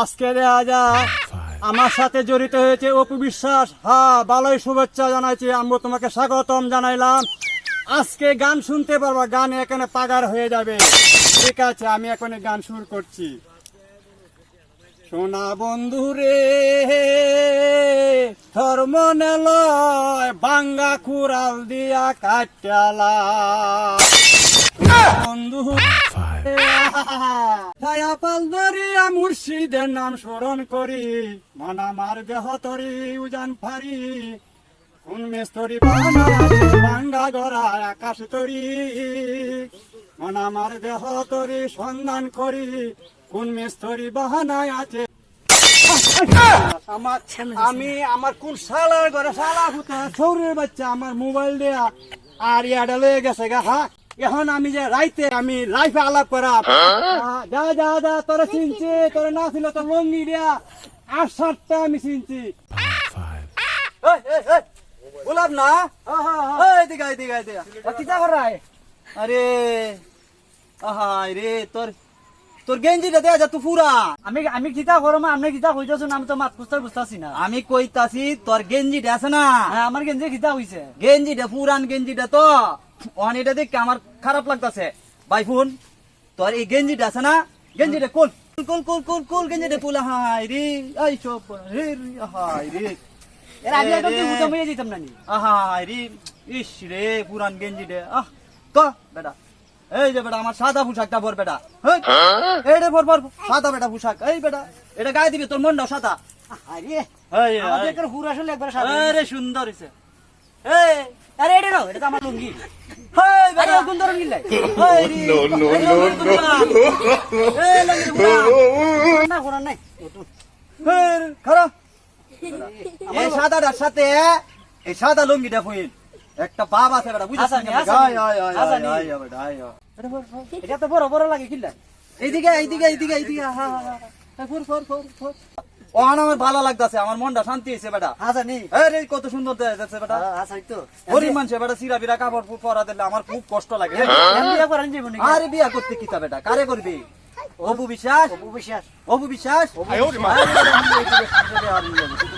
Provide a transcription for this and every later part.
আজকে দেয়া যা আমার সাথে জড়িত হয়েছে অপু বিশ্বাস। হ্যাঁ ভালোই শুভেচ্ছা জানাইছি। আমি তোমাকে স্বাগতম জানাইলাম। আজকে গান শুনতে পারবা গান এখানে পাগার হয়ে যাবে। ঠিক আছে আমি এখন গান শুরু করছি। সোনা বন্ধু রে ধর্ম নেলয় বাঙ্গা কুড়াল দিয়া কাটালা বন্ধু দরিয়া মুর্শিদের নাম স্মরণ করি, মন আমার দেহ উজান ফারি। কোন মেস্তরি ভাঙ্গা গড়া আকাশ তরি। মন দেহ তরি সন্ধান করি, কোন মেস্তরি বাহানায় আছে। আমার আমি আমার কোন শালার ঘরে শালা হুতা বাচ্চা, আমার মোবাইল দেয়া, আর ইয়াটা লয়ে গেছে গা, হা। এখন আমি যে রাইতে আমি লাইফে আলাপ করা। যা যা যা তোরা চিনছি তোরা না ছিল তো লঙ্গি দেয়া আর সাতটা আমি চিনছি। গোলাপ না? এই দিকে এই দিকে এই দিকে কিতা করাই? আরে আহা রে তোর তোর গেঞ্জিটা দেয়া যা তুই পুরা আমি আমি কিতা করম আপনি কিতা কইতাছেন? আমি তো মাত পুস্তার বুঝতাছি না। আমি কইতাছি তোর গেঞ্জিটা আছে না? হ্যাঁ, আমার গেঞ্জি কিতা হইছে? গেঞ্জিটা পুরান গেঞ্জিটা তো। ওহানিটা দেখে আমার খারাপ লাগতাছে। ভাই ফোন তোর এই গেঞ্জিটা আছে না? গেঞ্জিটা কোল কোল কোল কোল কোল গেঞ্জিটা কোল হাই রে আই সব রে হাই রে। এর আগে একদম তুই উঠে মরে যেতাম না নি হাই রে ইস রে পুরান গেঞ্জিটা। আহ তো বেটা। এই যে বেটা আমার সাদা পোশাকটা পর বেটা। হেই, এই রে পর পর সাদা বেটা পোশাক। এই বেটা এটা গায়ে দিবি তোর মনটাও সাদা। আরে এই, আমাদের হুর আসলে একবার সাদা আরে সুন্দর হইছে। এই আরে এটা নাও এটা তো আমার লুঙ্গি। আরে কোন না নাই। এই সাদাটার সাথে এই সাদা লুঙ্গিটা ফুইন একটা বাপ আছে বেটা বুঝাস হাসানি, হাসানি, হাসানি। এটা তো বড় বড় লাগে কিলাই এইদিকে এইদিকে এইদিকে এইদিকে। ফুর, ফুর, ফুর, ফুর। ওহান আমার ভালো লাগতাছে আমার মনটা শান্তি হয়েছে বেটা। আরে কত সুন্দর বেটা। তো গরিব মানুষ বেটা সিরা বিরা কাপড় পরা দিলে আমার খুব কষ্ট লাগে। যাব নাকি? আরে বিয়া করতে কিতা বেটা? কারে করবি? অপু বিশ্বাস? অপু বিশ্বাস। অপু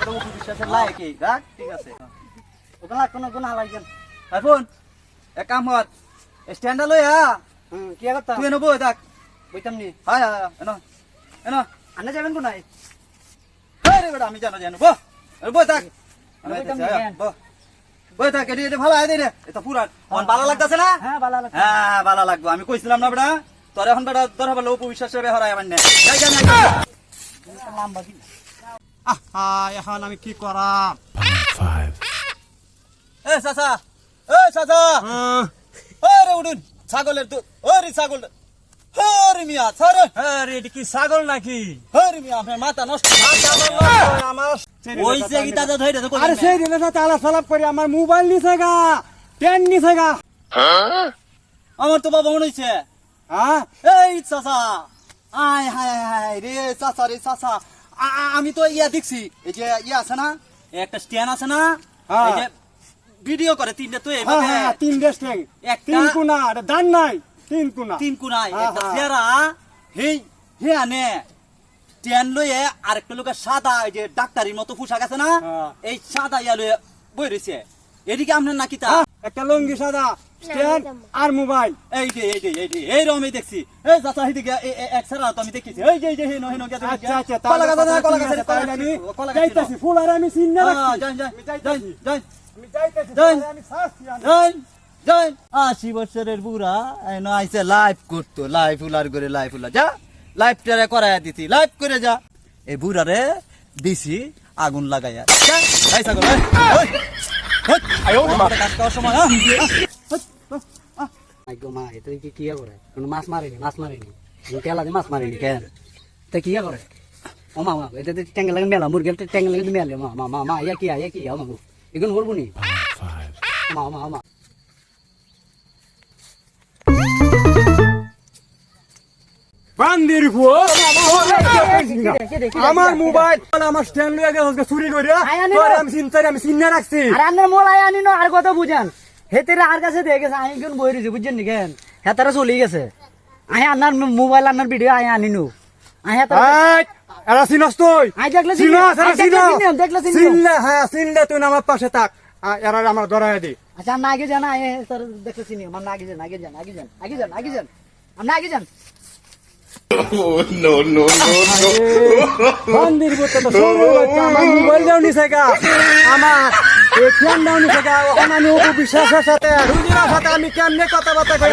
অপু বিশ্বাসের লায়ক রাখ, ঠিক আছে। ওগুলা কোনো গুণ হালাইছেন এখন এক কাম হর স্ট্যান্ডা লই হা হুম কি করতাম? তুই নেব থাক বইতাম নি? হায় হায় এনো এনো। আন্না যাবেন কোনায়? হ্যাঁ রে বেটা আমি জানো জানো বই থাক। হ্যাঁ, বো। বই থাক এটি এটি ভালো আয় রে এটা পুরান। আমার ভালো লাগতেছে না? হ্যাঁ ভালো লাগে হ্যাঁ ভালো লাগবে। আমি কইছিলাম না বেটা তোর এখন বেটা তোর হবে লোক বিশ্বাস রে আমার আহা এখন আমি কি করাম? এ চাচা। এ চাচা। আহ, আরে উঠুন ছাগলের দুধ ওরে ছাগল। হরে মিয়া ছাড়ে। আরে এটা কি ছাগল নাকি? মিয়া আপনার মাথা নষ্ট। আমার ওই যে গীতা যা ধইরে তো আরে সেই সাথে আলাপ সালাপ করে আমার মোবাইল নিছে গা পেন নিছে গা। আমার তো বাবা মনে হইছে। হ্যাঁ? এই চাচা আয় হায় হায় রে চাচা রে চাচা। আমি তো ইয়া দেখছি এই যে ইয়া আছে না একটা স্ট্যান্ড আছে না হ্যাঁ। এই যে ভিডিও করে তিনটে তো হ্যাঁ হ্যাঁ তিন দেশ একটা- তিন কোনা দান নাই। তিন কোনা তিন কোনায় একটা। চেহারা হেই হে আনে স্ট্যান্ড লয়ে আরেকটা লোকের সাদা এই যে ডাক্তারির মতো পোশাক আছে না হ্যাঁ। এই সাদা ইয়া লয়ে বই রয়েছে এদিকে আপনার নাকি তা একটা লঙ্গি সাদা স্ট্যান্ড আর মোবাইল এই যে এই যে এই যে এই রকমই দেখছি এই এ- এ- এক সারা তো আমি দেখেছি এই যে এই যে হেনো হেনো গেছে আচ্ছা আচ্ছা কলা গাছ আছে, কলা গাছ কলা গাছ- কলা যাইতাছি। ফুল আর আমি চিন্না হ্যাঁ, রাখছি যাই, যাই, যাই। যাই, আমি যাইতাছি আমি আনি। যাই, যাই। আশি বছরের বুড়া এনো আইসে লাইভ করতো লাইভ উলার করে লাইভ উলা যা লাইভ টেরে করাইয়া দিছি লাইভ করে যা। এই বুড়ারে দিছি আগুন লাগাইয়া। যা, এই ছাগল, এই, এই, এই, আমাদের কাজ করার সময়, হ্যাঁ? আই গো মা এটা কি কিয়া করে কোনো মাছ মারেনি মাছ মারেনি। তেলা দিয়ে মাছ মারেনি কেন তা কিয়া করে ও মা মা এটা ট্যাঙ্গেল লাগে মেলা মুরগেল ট্যাঙ্গেল লাগে মেলে। মা মা মা মা ইয়া কিয়া ইয়া কিয়া মা এগুন করব নি? মা মা মা। আমার মোবাইল আমার স্ট্যান্ড লয়ে গেছে চুরি করে আয়ানি তোরে না। আমি চিন্তা রাখছি আর আপনার মোলাই আনি না আর কথা বুঝান হেতেরে আর কাছে দিয়ে গেছে আই কোন বই রয়েছে বুঝছেন নি কেন হেতারা চলে গেছে আই আনার মোবাইল আনার ভিডিও আই আনি নু আই হেতারা এই, এরা চিনস তুই আই দেখলে চিনস এরা আই দেখলে চিনস চিনি, দেখলে চিনি। চিনলে হ্যাঁ চিনলে তুই আমার পাশে থাক এরা আমার ধরাই দি আচ্ছা আপনি আগে যান এ দেখলে চিনি আগে যান আগে যান আগে যান আগে যান আগে যান আপনি আগে যান মন্দির বলতে তো আমার মোবাইল দাও নিছে গা আমার এটিএম দাও নিছে গা ওখানে আমি অপু বিশ্বাসের সাথে রুজিরার সাথে আমি কেমনে কথাবার্তা কই